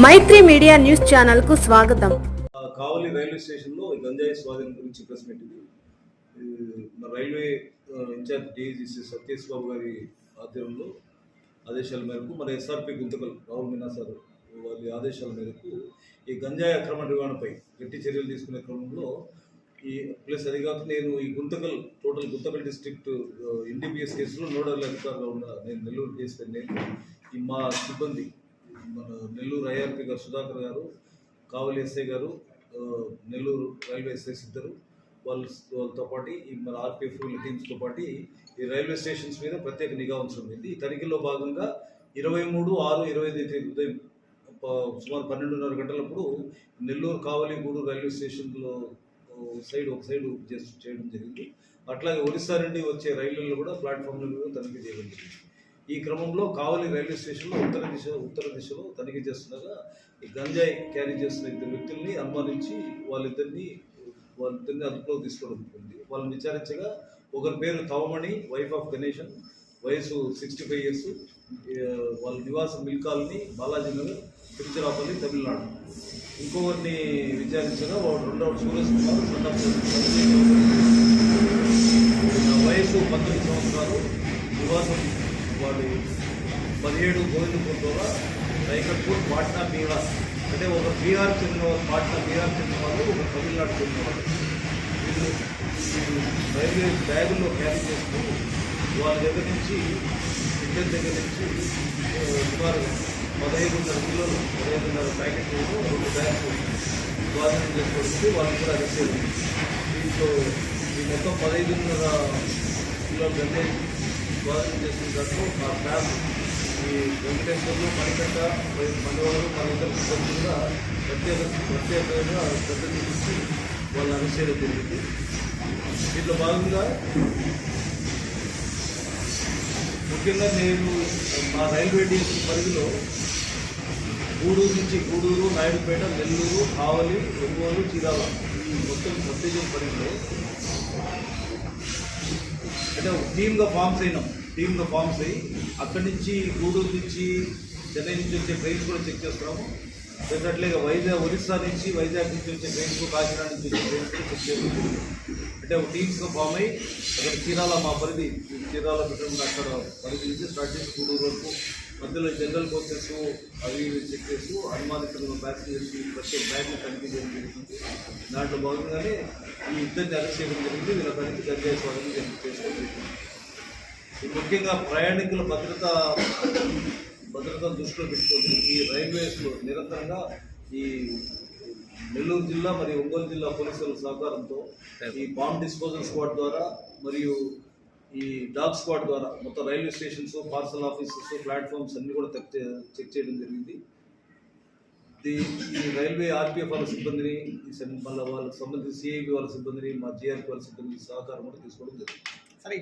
మైత్రి media news ఛానల్కు స్వాగతం కావలి railway స్టేషన్లో ఈ గంజాయి స్వాధీనం గురించి ప్రెస్ మీట్ ఇది రైల్వే ఇన్ఛార్జ్ డిఐజీసీ సతీష్ బాబు గారి ఆధ్వర్యంలో ఆదేశాల మేరకు మన ఎస్ఆర్పి గుంతకల్ రాహుల్ మీనా సార్ వారి ఆదేశాల మేరకు ఈ గంజాయి అక్రమ నిర్వహణపై గట్టి చర్యలు తీసుకునే క్రమంలో ఈ ప్లస్ అది కాక నేను ఈ Guntakal total Guntakal district NDPS కేసులో నోడల్ అధికారిగా ఉన్న నేను నెల్లూరు చేసిన నేను ఈ మా సిబ్బంది మన నెల్లూరు ఐఆర్పి గారు సుధాకర్ గారు కావలి ఎస్ఐ గారు నెల్లూరు రైల్వే ఎస్ఐస్ ఇద్దరు. వాళ్ళ వాళ్ళతో పాటు ఈ మన ఆర్పిఎఫ్ టీమ్స్తో పాటు ఈ రైల్వే స్టేషన్స్ మీద ప్రత్యేక నిఘా ఉంచడం ఈ తనిఖీలో భాగంగా ఇరవై మూడు ఆరు ఇరవై ఐదు తేదీ ఉదయం ప- సుమారు పన్నెండున్నర గంటలప్పుడు నెల్లూరు కావలిగూడు రైల్వే స్టేషన్లో సైడ్ ఒక సైడ్ చేయడం జరిగింది. అట్లాగే ఒరిస్సా నుండి వచ్చే రైళ్ళలో కూడా ప్లాట్ఫామ్ల మీద తనిఖీ చేయడం జరిగింది. ఈ క్రమంలో కావలి రైల్వే స్టేషన్లో ఉత్తర దిశ ఉత్తర దిశలో తనిఖీ చేస్తుండగా ఈ గంజాయి క్యారీ చేస్తున్న ఇద్దరు వ్యక్తుల్ని అనుమానించి వాళ్ళిద్దరిని వాళ్ళిద్దరిని అదుపులోకి తీసుకోవడం వాళ్ళని విచారించగా ఒకరి పేరు తవమణి వైఫ్ ఆఫ్ గణేషన్ వయసు సిక్స్టీ ఫైవ్ ఇయర్స్ వాళ్ళ నివాసం మిల్ కాలనీ బాలాజీ నగర్ తిరుచిరాపల్లి తమిళనాడు. ఇంకొకరిని విచారించగా వాడు రెండవ సూరజ్ కుమార్ వయసు పంతొమ్మిది సంవత్సరాలు నివాసం వాళ్ళు పదిహేడు గోవిందపూర్ ద్వారా రైకట్పూర్ పాట్నా బీహార్. అంటే ఒక బీహార్ చెందిన వాళ్ళు పాట్నా బీహార్ చెందిన వాళ్ళు ఒక తమిళనాడు చెందిన వాళ్ళు. వీళ్ళు వీళ్ళు రైల్వే బ్యాగుల్లో క్యారీ చేస్తూ వాళ్ళ దగ్గర నుంచి ఇండియన్ దగ్గర నుంచి సుమారు పదహైదున్నర కిలోలు పదహైదున్నర ప్యాకెట్ రెండు బ్యాగ్స్ స్వాధీనం చేసుకోవడానికి వాళ్ళు కూడా అరెస్ట్ చేయాలి దీంట్లో ఈ మొత్తం పదహైదున్నర కిలోలు గంటే స్వాగతం చేసుకున్న మా ఫ్యామ్ ఈ వెంకటేశ్వర్లు మణికట్ట మనవాళ్ళు మన ఇద్దరు కూడా ప్రత్యేక ప్రత్యేకంగా శ్రద్ధ చూపించి వాళ్ళు అనుసరణ జరిగింది. దీంట్లో భాగంగా ముఖ్యంగా నేను మా రైల్వే డివిజన్ పరిధిలో గూడూరు నుంచి గూడూరు నాయుడుపేట నెల్లూరు ఆవలి ఒంగోలు చీరాల ఈ మొత్తం ప్రత్యేక పరిధిలో అంటే ఒక టీమ్గా ఫామ్స్ అయినాం టీమ్గా ఫామ్స్ అయ్యి అక్కడి నుంచి గూడూరు నుంచి చెన్నై నుంచి వచ్చే ట్రైన్స్ కూడా చెక్ చేస్తున్నాము. డెఫినెట్లీగా వైజాగ్ ఒరిస్సా నుంచి వైజాగ్ నుంచి వచ్చే ట్రైన్స్ కాకినాడ నుంచి వచ్చే ట్రైన్స్ కూడా చెక్ చేస్తున్నాము. అంటే ఒక టీమ్స్గా ఫామ్ అయ్యి అక్కడ చీరాల మా పరిధి చీరాల పెట్టడం అక్కడ పరిధి నుంచి స్టార్ట్ చేసి గూడూరు వరకు మధ్యలో జనరల్ కోచెస్ అవి ఇవి చెక్ చేస్తూ అనుమానితులు ప్యాసింజర్స్ ప్రత్యేక బ్యాగ్ని తనిఖీ చేయడం జరుగుతుంది. దాంట్లో భాగంగానే ఈ ఇద్దరిని అరెస్ట్ చేయడం జరిగింది. వీళ్ళ తనిఖీ గంజాయి స్వాధీనం చేసుకోవడం జరిగింది ముఖ్యంగా ప్రయాణికుల భద్రత భద్రతను దృష్టిలో పెట్టుకొని ఈ రైల్వేస్లో నిరంతరంగా ఈ నెల్లూరు జిల్లా మరియు ఒంగోలు జిల్లా పోలీసుల సహకారంతో ఈ బాంబ్ డిస్పోజల్ స్క్వాడ్ ద్వారా మరియు ఈ డాగ్ స్క్వాడ్ ద్వారా మొత్తం railway stations parcel offices platforms అన్ని కూడా చెక్ చెక్ చేయడం జరిగింది. ఈ రైల్వే ఆర్పిఎఫ్ వాళ్ళ సిబ్బందిని మళ్ళీ వాళ్ళకి సంబంధించి సిఐబి వాళ్ళ సిబ్బందిని మా జిఆర్పి వాళ్ళ సిబ్బంది సహకారం కూడా తీసుకోవడం జరిగింది. సరే